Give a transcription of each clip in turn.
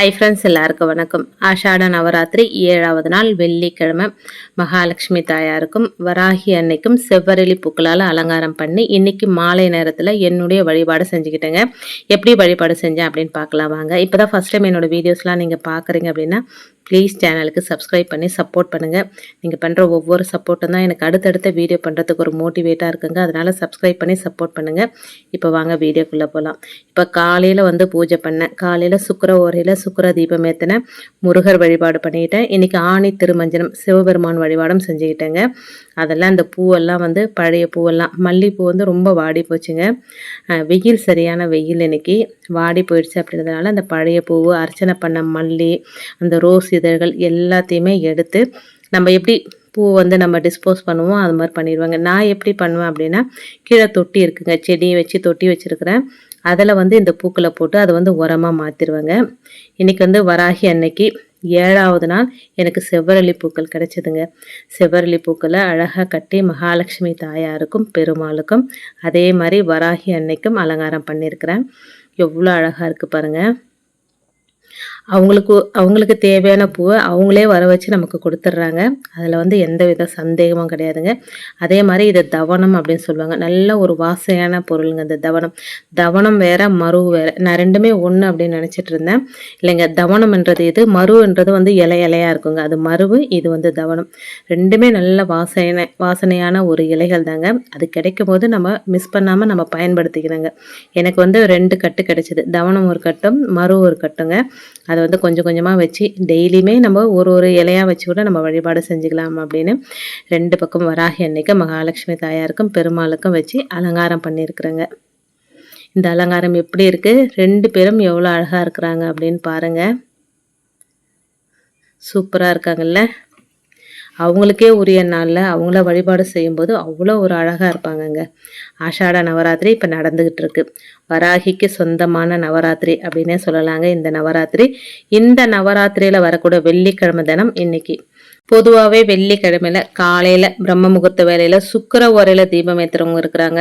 Hi friends எல்லாருக்கும் வணக்கம். ஆஷாட நவராத்திரி ஏழாவது நாள் வெள்ளிக்கிழமை. மகாலட்சுமி தாயாருக்கும் வராகி அன்னைக்கும் செவ்வரளி பூக்களால் அலங்காரம் பண்ணி இன்னைக்கு மாலை நேரத்தில் என்னுடைய வழிபாடு செஞ்சுக்கிட்டேங்க. எப்படி வழிபாடு செஞ்சேன் அப்படின்னு பார்க்கலாம் வாங்க. இப்போ தான் ஃபஸ்ட் டைம் என்னோடய வீடியோஸ்லாம் நீங்கள் பார்க்குறீங்க அப்படின்னா ப்ளீஸ் சேனலுக்கு சப்ஸ்கிரைப் பண்ணி சப்போர்ட் பண்ணுங்கள் நீங்கள் பண்ணுற ஒவ்வொரு சப்போர்ட்டும் தான் எனக்கு அடுத்தடுத்த வீடியோ பண்ணுறதுக்கு ஒரு மோட்டிவேட்டாக இருக்குங்க. அதனால் சப்ஸ்கிரைப் பண்ணி சப்போர்ட் பண்ணுங்கள் இப்போ வாங்க வீடியோக்குள்ளே போகலாம் இப்போ காலையில் வந்து பூஜை பண்ணேன். காலையில் சுக்கர ஓரையில் சுக்கர தீபம் ஏற்றினேன் முருகர் வழிபாடு பண்ணிக்கிட்டேன் இன்றைக்கி ஆணி திருமஞ்சனம் சிவபெருமான் வழிபாடும் செஞ்சுக்கிட்டேங்க. அதெல்லாம் அந்த பூவெல்லாம் வந்து பழைய பூவெல்லாம். மல்லிகைப்பூ வந்து ரொம்ப வாடி போச்சுங்க. வெயில் சரியான வெயில் இன்னைக்கு. வாடி போயிடுச்சு அப்படின்றதுனால அந்த பழைய பூவு அர்ச்சனை பண்ண மல்லி அந்த ரோஸ் இதழ்கள் எல்லாத்தையுமே எடுத்து நம்ம எப்படி பூ வந்து நம்ம டிஸ்போஸ் பண்ணுவோம் அது மாதிரி பண்ணிடுவாங்க. நான் எப்படி பண்ணுவேன் அப்படின்னா கீழே தொட்டி இருக்குங்க. செடியை வச்சு தொட்டி வச்சுருக்கிறேன். அதில் வந்து இந்த பூக்களை போட்டு அதை வந்து உரமாக மாற்றிடுவாங்க இன்றைக்கி வந்து வராகி அன்னைக்கு ஏழாவது நாள் எனக்கு செவ்வரளி பூக்கள் கிடைச்சிதுங்க. செவ்வரளி பூக்களை அழகாக கட்டி மகாலட்சுமி தாயாருக்கும் பெருமாளுக்கும் அதே மாதிரி வராகி அன்னைக்கும் அலங்காரம் பண்ணியிருக்கிறேன். எவ்வளோ அழகாக இருக்குது பாருங்கள் அவங்களுக்கு அவங்களுக்கு தேவையான பூவை அவங்களே வர வச்சு நமக்கு கொடுத்துட்றாங்க. அதில் வந்து எந்த வித சந்தேகமும் கிடையாதுங்க. அதே மாதிரி இது தவனம் அப்படின்னு சொல்லுவாங்க. நல்ல ஒரு வாசையான பொருளுங்க இந்த தவனம் தவனம் வேற மரு வேற. நான் ரெண்டுமே ஒன்று அப்படின்னு நினச்சிட்டு இருந்தேன். இல்லைங்க தவனம்ன்றது இது மருன்றது வந்து இலை இலையாக இருக்குங்க. அது மருவு இது வந்து தவனம் ரெண்டுமே நல்ல வாசனை வாசனையான ஒரு இலைகள் தாங்க. அது கிடைக்கும் போது நம்ம மிஸ் பண்ணாமல் நம்ம பயன்படுத்திக்கிறோங்க எனக்கு வந்து ரெண்டு கட்டு கிடைச்சிது. தவனம் ஒரு கட்டும் மரு ஒரு கட்டுங்க. அதை வந்து கொஞ்சம் கொஞ்சமாக வச்சு டெய்லியுமே நம்ம ஒரு ஒரு இலையாக வச்சு கூட நம்ம வழிபாடு செஞ்சுக்கலாம் அப்படின்னு ரெண்டு பக்கம் வராகி அன்னைக்கு மகாலட்சுமி தாயாருக்கும் பெருமாளுக்கும் வச்சு அலங்காரம் பண்ணியிருக்கிறேங்க. இந்த அலங்காரம் எப்படி இருக்குது ரெண்டு பேரும் எவ்வளோ அழகாக இருக்கிறாங்க அப்படின்னு பாருங்கள் சூப்பராக இருக்காங்கல்ல? அவங்களுக்கே உரிய நாளில் அவங்கள வழிபாடு செய்யும்போது அவ்வளோ ஒரு அழகாக இருப்பாங்கங்க. ஆஷாட நவராத்திரி இப்போ நடந்துக்கிட்டு இருக்கு. வராகிக்கு சொந்தமான நவராத்திரி அப்படின்னே சொல்லலாங்க. இந்த நவராத்திரி இந்த நவராத்திரியில் வரக்கூடிய வெள்ளிக்கிழமை தினம் இன்னைக்கு. பொதுவாகவே வெள்ளிக்கிழமையில காலையில் பிரம்ம முகூர்த்த வேலையில் சுக்கர உரையில் தீபம் ஏற்றுறவங்க இருக்கிறாங்க.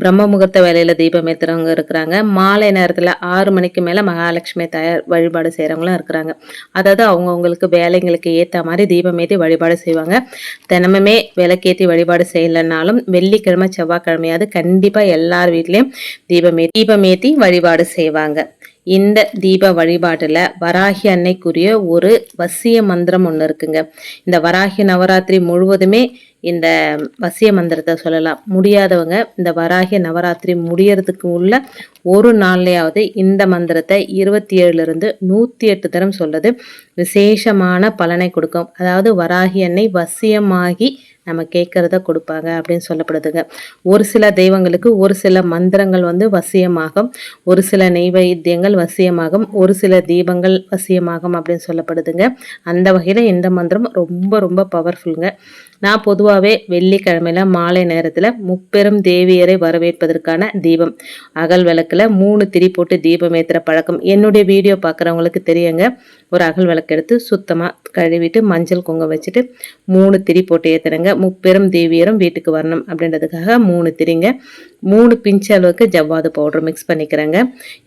பிரம்ம முகூர்த்த வேலையில் தீபம் ஏற்றுறவங்க இருக்கிறாங்க. மாலை நேரத்தில் ஆறு மணிக்கு மேலே மகாலட்சுமி தயார் வழிபாடு செய்கிறவங்களும் இருக்கிறாங்க. அதாவது அவங்கவுங்களுக்கு வேலைங்களுக்கு ஏற்ற மாதிரி தீபம் ஏற்றி வழிபாடு செய்வாங்க. தினமுமே விளக்கேற்றி வழிபாடு செய்யலைன்னாலும் வெள்ளிக்கிழமை செவ்வாய்க்கிழமையாவது கண்டிப்பாக எல்லார் வீட்லேயும் தீபம் ஏற்றி தீபம் ஏற்றி வழிபாடு செய்வாங்க. இந்த தீப வழிபாட்டில் வராகி அன்னைக்குரிய ஒரு வசிய மந்திரம் ஒன்று இருக்குங்க. இந்த வராகி நவராத்திரி முழுவதுமே இந்த வசிய மந்திரத்தை சொல்லலாம். முடியாதவங்க இந்த வராகி நவராத்திரி முடியறதுக்கு உள்ள ஒரு நாள்லையாவது இந்த மந்திரத்தை இருபத்தி ஏழுலேருந்து நூற்றி எட்டு தரம் சொல்றது விசேஷமான பலனை கொடுக்கும். அதாவது வராகி அன்னை வசியமாகி நம்ம கேட்குறத கொடுப்பாங்க அப்படின்னு சொல்லப்படுதுங்க. ஒரு சில தெய்வங்களுக்கு ஒரு சில மந்திரங்கள் வந்து வசியமாகும். ஒரு சில நெய்வைத்தியங்கள் வசியமாகும். ஒரு சில தீபங்கள் வசியமாகும் அப்படின்னு சொல்லப்படுதுங்க. அந்த வகையில் இந்த மந்திரம் ரொம்ப ரொம்ப பவர்ஃபுல்லுங்க நான் பொதுவாகவே வெள்ளிக்கிழமையில் மாலை நேரத்தில் முப்பெரும் தேவியரை வரவேற்பதற்கான தீபம். அகல் விளக்கில் மூணு திரி போட்டு தீபம் ஏற்றுற பழக்கம். என்னுடைய வீடியோ பார்க்குறவங்களுக்கு தெரியுங்க. ஒரு அகல் விளக்கு எடுத்து சுத்தமாக கழுவிட்டு மஞ்சள் குங்கம் வச்சுட்டு மூணு திரி போட்டு ஏற்றுறேங்க முப்பெரும் தேவியரும் வீட்டுக்கு வரணும் அப்படின்றதுக்காக மூணு திரிங்க. மூணு பிஞ்சு அளவுக்கு ஜவ்வாது பவுடர் மிக்ஸ் பண்ணிக்கிறேங்க.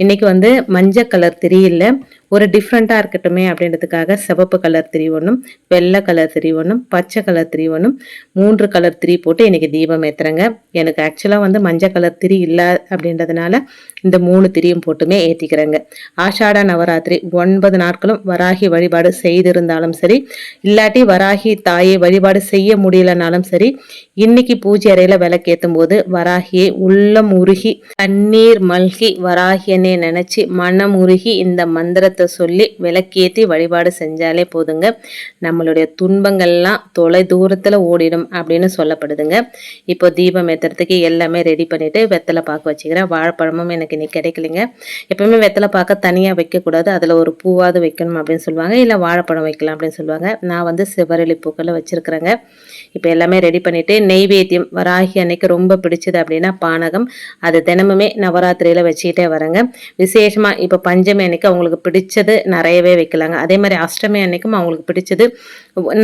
இன்றைக்கி வந்து மஞ்சள் கலர் திரி இல்லை. ஒரு டிஃப்ரெண்ட்டாக இருக்கட்டுமே அப்படின்றதுக்காக சிவப்பு கலர் திரி ஒன்றும் வெள்ளை கலர் திரி ஒன்றும் பச்சை கலர் திரி ஒன்றும் மூன்று கலர் திரி போட்டு இன்றைக்கி தீபம் ஏற்றுறேங்க எனக்கு ஆக்சுவலாக வந்து மஞ்சள் கலர் திரி இல்லை அப்படின்றதுனால இந்த மூணு திரியும் போட்டுமே ஏற்றிக்கிறேங்க ஆஷாட நவராத்திரி ஒன்பது நாட்களும் வராகி வழிபாடு செய்திருந்தாலும் சரி இல்லாட்டி வராகி தாயை வழிபாடு செய்ய முடியலனாலும் சரி இன்னைக்கு பூஜை அறையில் விளக்கேற்றும் போது வராகியை உள்ளம் உருகி தண்ணீர் மல்கி வராகியனே நினச்சி மனம் உருகி இந்த மந்திரத்தை சொல்லி விளக்கேற்றி வழிபாடு செஞ்சாலே போதுங்க. நம்மளுடைய துன்பங்கள்லாம் தொலை தூரத்தில் ஓடிடும் அப்படின்னு சொல்லப்படுதுங்க. இப்போ தீபம் ஏற்றுறதுக்கு எல்லாமே ரெடி பண்ணிவிட்டு வெத்தலை பார்க்க வச்சுக்கிறேன். வாழைப்பழமும் எனக்கு இன்னைக்கு கிடைக்கலைங்க. எப்பவுமே வெத்தலை பார்க்க தனியாக வைக்கக்கூடாது. அதில் ஒரு பூவாவது வைக்கணும் அப்படின்னு சொல்லுவாங்க. இல்லை வாழைப்பழம் வைக்கலாம் அப்படின்னு சொல்லுவாங்க. நான் வந்து சிவரளி பூக்களை வச்சுருக்குறேங்க. இப்போ எல்லாமே ரெடி பண்ணிவிட்டு நெய்வேத்தியம் வராகி அன்னைக்கு ரொம்ப பிடிச்சது அப்படின்னா பானகம். அது தினமுமே நவராத்திரியில் வச்சுக்கிட்டே வரேங்க. விசேஷமாக இப்போ பஞ்சமி அன்னைக்கு அவங்களுக்கு பிடிச்ச பிடிச்சது நிறையவே வைக்கலாங்க. அதே மாதிரி அஷ்டமி அன்னைக்கும் அவங்களுக்கு பிடிச்சது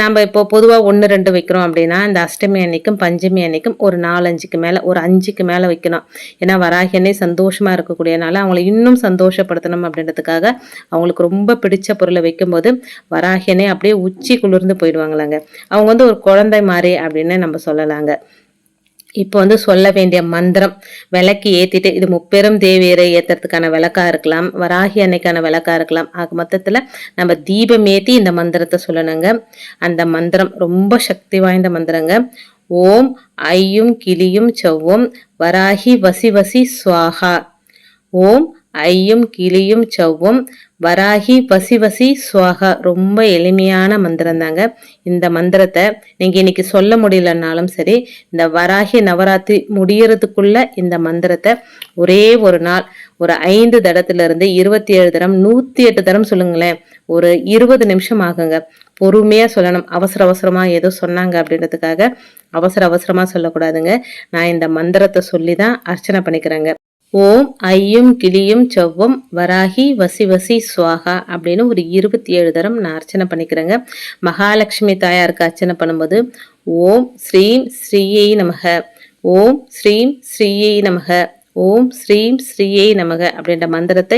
நம்ம இப்போ பொதுவாக ஒன்று ரெண்டு வைக்கிறோம் அப்படின்னா இந்த அஷ்டமி அன்னைக்கும் பஞ்சமி அன்னைக்கும் ஒரு நாலஞ்சுக்கு மேலே ஒரு அஞ்சுக்கு மேலே வைக்கணும். ஏன்னா வராகி அன்னை சந்தோஷமாக இருக்கக்கூடியனால அவங்கள இன்னும் சந்தோஷப்படுத்தணும் அப்படின்றதுக்காக அவங்களுக்கு ரொம்ப பிடிச்ச பொருளை வைக்கும்போது வராகியனே அப்படியே உச்சி குளிர்ந்து போயிடுவாங்களாங்க. அவங்க வந்து ஒரு குழந்தை மாதிரி அப்படின்னு நம்ம சொல்லலாங்க. இப்போ வந்து சொல்ல வேண்டிய மந்திரம் விளக்கு ஏற்றிட்டு இது முப்பெரும் தேவியரை ஏற்றுறதுக்கான விளக்கா இருக்கலாம் வராகி அன்னைக்கான விளக்கா இருக்கலாம். ஆக மொத்தத்தில் நம்ம தீபம் ஏற்றி இந்த மந்திரத்தை சொல்லணுங்க. அந்த மந்திரம் ரொம்ப சக்தி வாய்ந்த மந்திரங்க. ஓம் ஐயும் கிளியும் செவ்வும் வராகி வசி வசி சுவாகா. ஓம் ஐயும் கிளியும் செவ்வும். வராகி பசி வசி சுவாகா. ரொம்ப எளிமையான மந்திரம் தாங்க. இந்த மந்திரத்தை நீங்கள் இன்னைக்கு சொல்ல முடியலனாலும் சரி இந்த வராகி நவராத்திரி முடியறதுக்குள்ள இந்த மந்திரத்தை ஒரே ஒரு நாள் ஒரு ஐந்து தடத்துலேருந்து இருபத்தி ஏழு தரம் நூற்றி எட்டு தரம் சொல்லுங்களேன். ஒரு இருபது நிமிஷம் ஆகுங்க. பொறுமையாக சொல்லணும். அவசர அவசரமாக ஏதோ சொன்னாங்க அப்படின்றதுக்காக அவசர அவசரமாக சொல்லக்கூடாதுங்க. நான் இந்த மந்திரத்தை சொல்லி தான் அர்ச்சனை பண்ணிக்கிறேங்க. ஓம் ஐயும் கிளியும் செவ்வும் வராகி வசி வசி சுவாகா அப்படின்னு ஒரு இருபத்தி ஏழு தரம் நான் அர்ச்சனை பண்ணிக்கிறேங்க. மகாலட்சுமி தாயாருக்கு அர்ச்சனை பண்ணும்போது ஓம் ஸ்ரீம் ஸ்ரீயை நமக ஓம் ஸ்ரீம் ஸ்ரீயை நமக ஓம் ஸ்ரீம் ஸ்ரீயை நமக அப்படின்ற மந்திரத்தை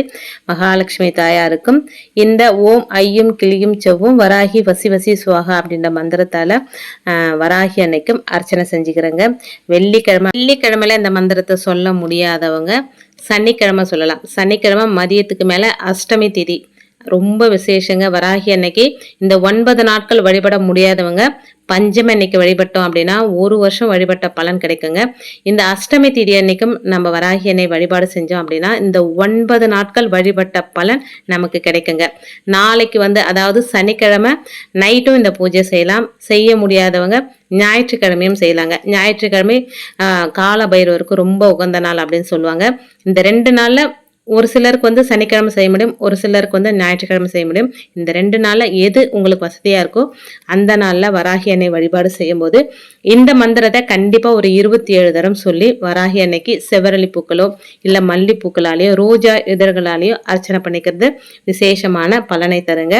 மகாலட்சுமி தாயாருக்கும் இந்த ஓம் ஐயும் கிளியும் செவ்வும் வராகி வசி வசி சுவாகா அப்படின்ற மந்திரத்தால் வராகி அன்னைக்கும் அர்ச்சனை செஞ்சுக்கிறேங்க. வெள்ளிக்கிழமை வெள்ளிக்கிழமையில இந்த மந்திரத்தை சொல்ல முடியாதவங்க சனிக்கிழமை சொல்லலாம். சனிக்கிழமை மதியத்துக்கு மேலே அஷ்டமி திதி. ரொம்ப விசேஷங்க. வராகி அன்னைக்கு இந்த ஒன்பது நாட்கள் வழிபட முடியாதவங்க பஞ்சமி அன்னைக்கு வழிபட்டோம் அப்படின்னா ஒரு வருஷம் வழிபட்ட பலன் கிடைக்குங்க. இந்த அஷ்டமி திதி அன்னைக்கும் நம்ம வராகி அன்னை வழிபாடு செஞ்சோம் அப்படின்னா இந்த ஒன்பது நாட்கள் வழிபட்ட பலன் நமக்கு கிடைக்குங்க. நாளைக்கு வந்து அதாவது சனிக்கிழமை நைட்டும் இந்த பூஜை செய்யலாம். செய்ய முடியாதவங்க ஞாயிற்றுக்கிழமையும் செய்யலாங்க. ஞாயிற்றுக்கிழமை கால பைரவருக்கு ரொம்ப உகந்த நாள் அப்படின்னு சொல்லுவாங்க. இந்த ரெண்டு நாளில் ஒரு சிலருக்கு வந்து சனிக்கிழமை செய்ய முடியும் ஒரு சிலருக்கு வந்து ஞாயிற்றுக்கிழமை செய்ய முடியும். இந்த ரெண்டு நாளில் எது உங்களுக்கு வசதியாக இருக்கோ அந்த நாளில் வராகி அன்னை வழிபாடு செய்யும்போது இந்த மந்திரத்தை கண்டிப்பாக ஒரு இருபத்தி ஏழு தரம் சொல்லி வராகி அன்னைக்கு செவரளி பூக்களோ இல்லை மல்லிப்பூக்களாலேயோ ரோஜா இதழ்களாலேயோ அர்ச்சனை பண்ணிக்கிறது விசேஷமான பலனை தருங்க.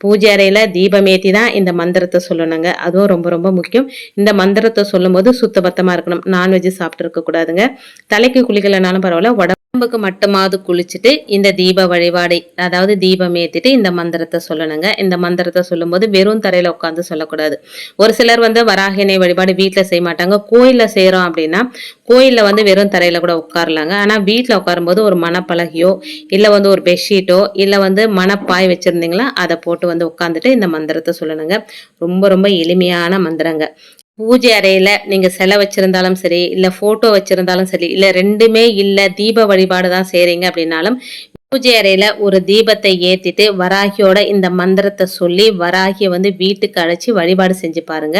பூஜை அறையில் தீபமேத்தி தான் இந்த மந்திரத்தை சொல்லணுங்க. அதுவும் ரொம்ப ரொம்ப முக்கியம். இந்த மந்திரத்தை சொல்லும்போது சுத்தபத்தமாக இருக்கணும். நான்வெஜ் சாப்பிட்டு இருக்கக்கூடாதுங்க தலைக்கு குளிக்கலைனாலும் பரவாயில்ல உடம்பு உடம்புக்கு மட்டுமாவது குளிச்சுட்டு இந்த தீப வழிபாடு அதாவது தீபம் ஏற்றிட்டு இந்த மந்திரத்தை சொல்லணுங்க. இந்த மந்திரத்தை சொல்லும்போது வெறும் தரையில் உட்காந்து சொல்லக்கூடாது. ஒரு சிலர் வந்து வராகினை வழிபாடு வீட்டில் செய்ய மாட்டாங்க. கோயிலில் செய்கிறோம் அப்படின்னா கோயிலில் வந்து வெறும் தரையில் கூட உட்காரலாங்க. ஆனால் வீட்டில் உட்காரும்போது ஒரு மனப்பலகையோ இல்லை வந்து ஒரு பெட்ஷீட்டோ இல்லை வந்து மணப்பாய் வச்சுருந்தீங்களா அதை போட்டு வந்து உட்காந்துட்டு இந்த மந்திரத்தை சொல்லணுங்க. ரொம்ப ரொம்ப எளிமையான மந்திரங்க. பூஜை அறையில் நீங்கள் சிலை வச்சுருந்தாலும் சரி இல்லை ஃபோட்டோ வச்சுருந்தாலும் சரி இல்லை ரெண்டுமே இல்லை தீப வழிபாடு தான் செய்கிறீங்க அப்படின்னாலும் பூஜை அறையில் ஒரு தீபத்தை ஏற்றிட்டு வராகியோட இந்த மந்திரத்தை சொல்லி வராகியை வந்து வீட்டுக்கு அழைச்சி வழிபாடு செஞ்சு பாருங்க.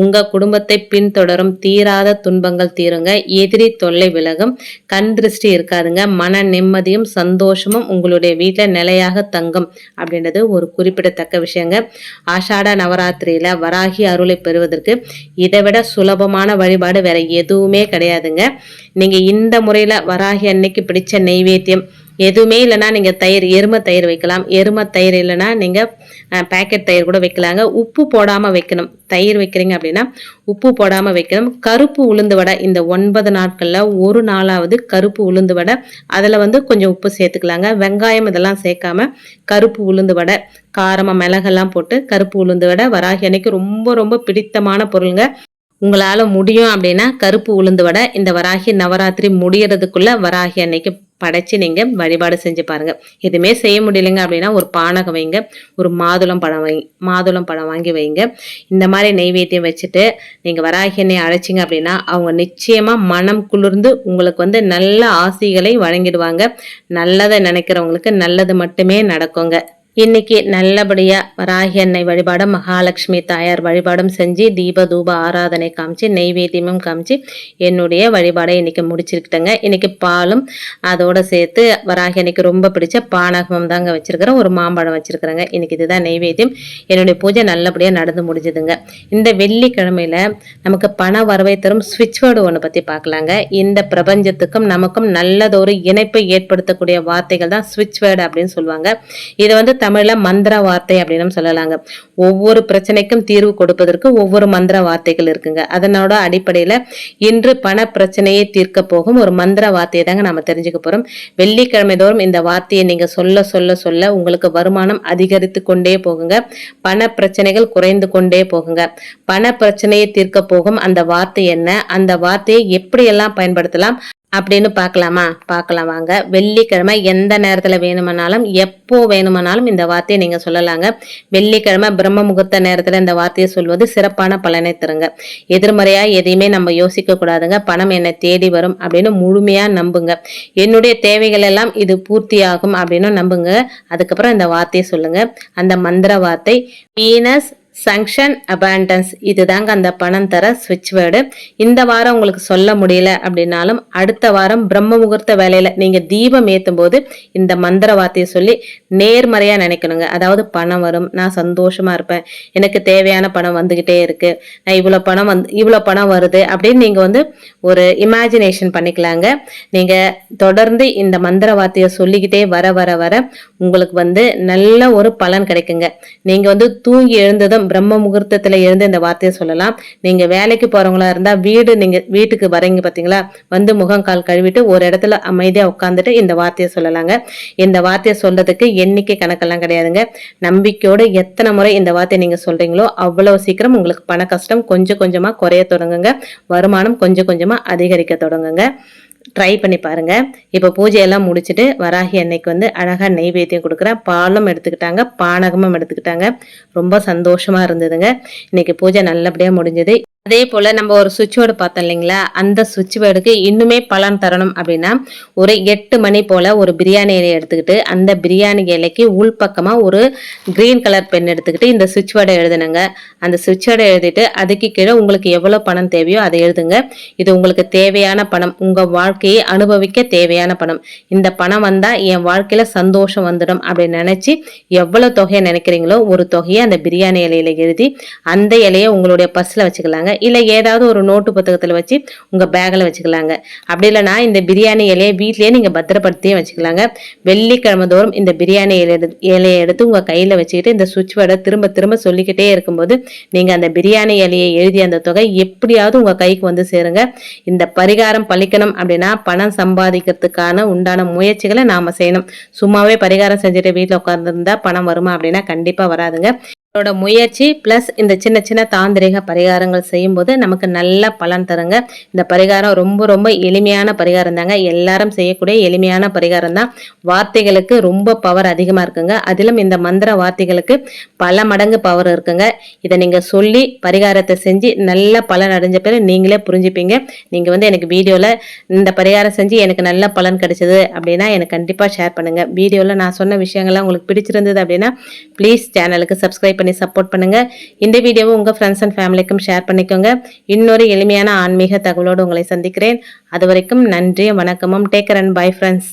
உங்கள் குடும்பத்தை பின்தொடரும் தீராத துன்பங்கள் தீருங்க. எதிரி தொல்லை விலகும். கண் திருஷ்டி இருக்காதுங்க. மன நிம்மதியும் சந்தோஷமும் உங்களுடைய வீட்டில் நிலையாக தங்கும் அப்படின்றது ஒரு குறிப்பிடத்தக்க விஷயங்க. ஆஷாட நவராத்திரியில் வராகி அருளை பெறுவதற்கு இதை விட சுலபமான வழிபாடு வேற எதுவுமே கிடையாதுங்க. நீங்கள் இந்த முறையில் வராகி அன்னைக்கு பிடிச்ச நெய்வேத்தியம் எதுவுமே இல்லைன்னா நீங்கள் தயிர் எருமை தயிர் வைக்கலாம். எருமை தயிர் இல்லைன்னா நீங்கள் பேக்கெட் தயிர் கூட வைக்கலாங்க. உப்பு போடாமல் வைக்கணும். தயிர் வைக்கிறீங்க அப்படின்னா உப்பு போடாமல் வைக்கணும். கருப்பு உளுந்து வடை இந்த ஒன்பது நாட்களில் ஒரு நாளாவது கருப்பு உளுந்து வடை. அதில் வந்து கொஞ்சம் உப்பு சேர்த்துக்கலாங்க. வெங்காயம் இதெல்லாம் சேர்க்காம கருப்பு உளுந்து வடை காரமாக மிளகெல்லாம் போட்டு கருப்பு உளுந்து வடை. வராகி அன்னைக்கு ரொம்ப ரொம்ப பிடித்தமான பொருளுங்க. உங்களால் முடியும் அப்படின்னா கருப்பு உளுந்து வடை. இந்த வராகி நவராத்திரி முடியறதுக்குள்ளே வராகி அன்னைக்கு படைச்சு நீங்கள் வழிபாடு செஞ்சு பாருங்கள் எதுவுமே செய்ய முடியலைங்க அப்படின்னா ஒரு பானகம் வைங்க. ஒரு மாதுளம் பழம் வை மாதுளம் பழம் வாங்கி வைங்க. இந்த மாதிரி நெய்வேத்தியம் வச்சுட்டு நீங்கள் வராகி என்னை அழைச்சிங்க அப்படின்னா அவங்க நிச்சயமாக மனம் குளிர்ந்து உங்களுக்கு வந்து நல்ல ஆசைகளை வழங்கிடுவாங்க. நல்லதை நினைக்கிறவங்களுக்கு நல்லது மட்டுமே நடக்குங்க. இன்னைக்கு நல்லபடியா வராகி அன்னை வழிபாடும் மகாலட்சுமி தாயார் வழிபாடும் செஞ்சு தீப தூப ஆராதனை காமிச்சு நெய்வேத்தியமும் காமிச்சு என்னுடைய வழிபாடை இன்னைக்கு முடிச்சிருக்கிட்டேங்க. இன்னைக்கு பாலும் அதோட சேர்த்து வராகி அன்னைக்கு ரொம்ப பிடிச்ச பானகமும் தாங்க வச்சிருக்கிறேன் ஒரு மாம்பழம் வச்சிருக்கிறேங்க. இன்னைக்கு இதுதான் நெய்வேத்தியம். என்னுடைய பூஜை நல்லபடியாக நடந்து முடிஞ்சுதுங்க. இந்த வெள்ளிக்கிழமையில நமக்கு பண வரவை தரும் சுவிட்ச் போர்டு ஒன்று பற்றி பார்க்கலாங்க. இந்த பிரபஞ்சத்துக்கும் நமக்கும் நல்லதொரு இணைப்பை ஏற்படுத்தக்கூடிய வார்த்தைகள் தான் ஸ்விட்ச் வேர்டு அப்படின்னு சொல்லுவாங்க. இதை வந்து தமிழ்ல மந்திர வார்த்தை அப்படின்னு சொல்லலாங்க. ஒவ்வொரு பிரச்சனைக்கும் தீர்வு கொடுப்பதற்கு ஒவ்வொரு மந்திர வார்த்தைகள் இருக்குங்க. அதனோட அடிப்படையில இன்று பண பிரச்சனையை தீர்க்க போகும் ஒரு மந்திர வார்த்தையை தாங்க நம்ம தெரிஞ்சுக்க போறோம். வெள்ளிக்கிழமை தோறும் இந்த வார்த்தையை நீங்க சொல்ல சொல்ல சொல்ல உங்களுக்கு வருமானம் அதிகரித்து கொண்டே போகுங்க. பண பிரச்சனைகள் குறைந்து கொண்டே போகுங்க. பண பிரச்சனையை தீர்க்க போகும் அந்த வார்த்தை என்ன? அந்த வார்த்தையை எப்படியெல்லாம் பயன்படுத்தலாம்? அப்படின்னு பார்க்கலாமா? பார்க்கலாம் வாங்க. வெள்ளிக்கிழமை எந்த நேரத்தில் வேணுமானாலும் எப்போ வேணுமானாலும் இந்த வார்த்தையை நீங்கள் சொல்லலாங்க. வெள்ளிக்கிழமை பிரம்ம முகூர்த்த நேரத்தில் இந்த வார்த்தையை சொல்வது சிறப்பான பலனை தருங்க. எதிர்மறையாக எதையுமே நம்ம யோசிக்க கூடாதுங்க. பணம் என்னை தேடி வரும் அப்படின்னு முழுமையாக நம்புங்க. என்னுடைய தேவைகள் எல்லாம் இது பூர்த்தியாகும் அப்படின்னு நம்புங்க. அதுக்கப்புறம் இந்த வார்த்தையை சொல்லுங்க. அந்த மந்திர வார்த்தை வீனஸ் சங்ஷன் அபாண்டன்ஸ் இதுதாங்க அந்த பணம் தர ஸ்விட்ச் வேர்டு இந்த வாரம் உங்களுக்கு சொல்ல முடியல அப்படின்னாலும் அடுத்த வாரம் பிரம்ம முகூர்த்த வேலையில் நீங்கள் தீபம் ஏற்றும் போது இந்த மந்திர வார்த்தையை சொல்லி நேர்மறையாக நினைக்கணுங்க. அதாவது பணம் வரும் நான் சந்தோஷமாக இருப்பேன். எனக்கு தேவையான பணம் வந்துக்கிட்டே இருக்குது நான் இவ்வளோ பணம் வந்து இவ்வளோ பணம் வருது அப்படின்னு நீங்கள் வந்து ஒரு இமேஜினேஷன் பண்ணிக்கலாங்க. நீங்கள் தொடர்ந்து இந்த மந்திர வார்த்தையை சொல்லிக்கிட்டே வர வர வர உங்களுக்கு வந்து நல்ல ஒரு பலன் கிடைக்குங்க. நீங்கள் வந்து தூங்கி எழுந்ததும் பிரம்ம முகூர்த்தத்தில் இருந்து இந்த வார்த்தையை சொல்லலாம். நீங்கள் வேலைக்கு போகிறவங்களா இருந்தால் வீடு நீங்கள் வீட்டுக்கு வரீங்க பார்த்தீங்களா வந்து முகம் கால் கழுவிட்டு ஒரு இடத்துல அமைதியாக உட்காந்துட்டு இந்த வார்த்தையை சொல்லலாங்க. இந்த வார்த்தையை சொல்கிறதுக்கு எண்ணிக்கை கணக்கெல்லாம் கிடையாதுங்க. நம்பிக்கையோடு எத்தனை முறை இந்த வார்த்தையை நீங்கள் சொல்கிறீங்களோ அவ்வளோ சீக்கிரம் உங்களுக்கு பண கஷ்டம் கொஞ்சம் கொஞ்சமாக குறைய தொடங்குங்க. வருமானம் கொஞ்சம் கொஞ்சமாக அதிகரிக்க தொடங்குங்க. ட்ரை பண்ணி பாருங்க. இப்போ பூஜையெல்லாம் முடிச்சுட்டு வராகி அன்னைக்கு வந்து அழகாக நெய்வேத்தியம் கொடுக்குறேன் பாலும் எடுத்துக்கிட்டாங்க பானகமும் எடுத்துக்கிட்டாங்க. ரொம்ப சந்தோஷமாக இருந்ததுங்க. இன்றைக்கி பூஜை நல்லபடியாக முடிஞ்சது. அதே போல் நம்ம ஒரு சுவிட்ச் போர்டு பார்த்தோம் இல்லைங்களா? அந்த சுவிட்ச் போர்டுக்கு இன்னுமே பலன் தரணும் அப்படின்னா ஒரு எட்டு மணி போல் ஒரு பிரியாணி இலையை எடுத்துக்கிட்டு அந்த பிரியாணி இலைக்கு உள்பக்கமாக ஒரு க்ரீன் கலர் பென் எடுத்துக்கிட்டு இந்த சுவிட்ச் போர்டை எழுதுனுங்க. அந்த சுவிட்ச் போர்டை எழுதிட்டு அதுக்கு கீழே உங்களுக்கு எவ்வளோ பணம் தேவையோ அதை எழுதுங்க. இது உங்களுக்கு தேவையான பணம். உங்கள் வாழ்க்கையை அனுபவிக்க தேவையான பணம். இந்த பணம் வந்தால் என் வாழ்க்கையில் சந்தோஷம் வந்துடும் அப்படின்னு நினச்சி எவ்வளோ தொகையை நினைக்கிறீங்களோ ஒரு தொகையை அந்த பிரியாணி இலையில எழுதி அந்த இலையை உங்களுடைய பர்ஸில் வச்சுக்கலாங்க. இல்லை ஏதாவது ஒரு நோட்டு புத்தகத்தில் வச்சு உங்கள் பேக்கில் வச்சுக்கலாங்க. அப்படி இல்லைனா இந்த பிரியாணி இலையை வீட்லேயே நீங்கள் பத்திரப்படுத்தியே வச்சுக்கலாங்க. வெள்ளிக்கிழமை தோறும் இந்த பிரியாணி இலை இலையை எடுத்து உங்கள் கையில் வச்சுக்கிட்டு இந்த சுவிட்ச் வேர்டை திரும்ப திரும்ப சொல்லிக்கிட்டே இருக்கும்போது நீங்கள் அந்த பிரியாணி இலையை எழுதிய அந்த தொகை எப்படியாவது உங்கள் கைக்கு வந்து சேருங்க. இந்த பரிகாரம் பழிக்கணும் அப்படின்னா பணம் சம்பாதிக்கிறதுக்கான உண்டான முயற்சிகளை நாம் செய்யணும். சும்மாவே பரிகாரம் செஞ்சுட்டு வீட்டில் உட்காந்துருந்தா பணம் வருமா அப்படின்னா கண்டிப்பாக வராதுங்க. நம்மளோட முயற்சி ப்ளஸ் இந்த சின்ன சின்ன தாந்திரிக பரிகாரங்கள் செய்யும்போது நமக்கு நல்ல பலன் தருங்க. இந்த பரிகாரம் ரொம்ப ரொம்ப எளிமையான பரிகாரம் தாங்க. எல்லாரும் செய்யக்கூடிய எளிமையான பரிகாரம் தான். வார்த்தைகளுக்கு ரொம்ப பவர் அதிகமாக இருக்குங்க. அதிலும் இந்த மந்திர வார்த்தைகளுக்கு பல மடங்கு பவர் இருக்குங்க. இதை நீங்கள் சொல்லி பரிகாரத்தை செஞ்சு நல்ல பலன் அடைஞ்ச பிறகு நீங்களே புரிஞ்சுப்பீங்க. நீங்கள் வந்து எனக்கு வீடியோவில் இந்த பரிகாரம் செஞ்சு எனக்கு நல்ல பலன் கிடைச்சது அப்படின்னா எனக்கு கண்டிப்பாக ஷேர் பண்ணுங்கள் வீடியோவில் நான் சொன்ன விஷயங்கள்லாம் உங்களுக்கு பிடிச்சிருந்தது அப்படின்னா ப்ளீஸ் சேனலுக்கு சப்ஸ்கிரைப் பண்ணி சப்போர்ட் பண்ணுங்கள் இந்த வீடியோவை உங்கள் ஃப்ரெண்ட்ஸ் அண்ட் ஃபேமிலிக்கும் ஷேர் பண்ணிக்கோங்க. இன்னொரு எளிமையான ஆன்மீக தகவலோடு உங்களை சந்திக்கிறேன். அது வரைக்கும் நன்றி வணக்கமும். Taker and bye friends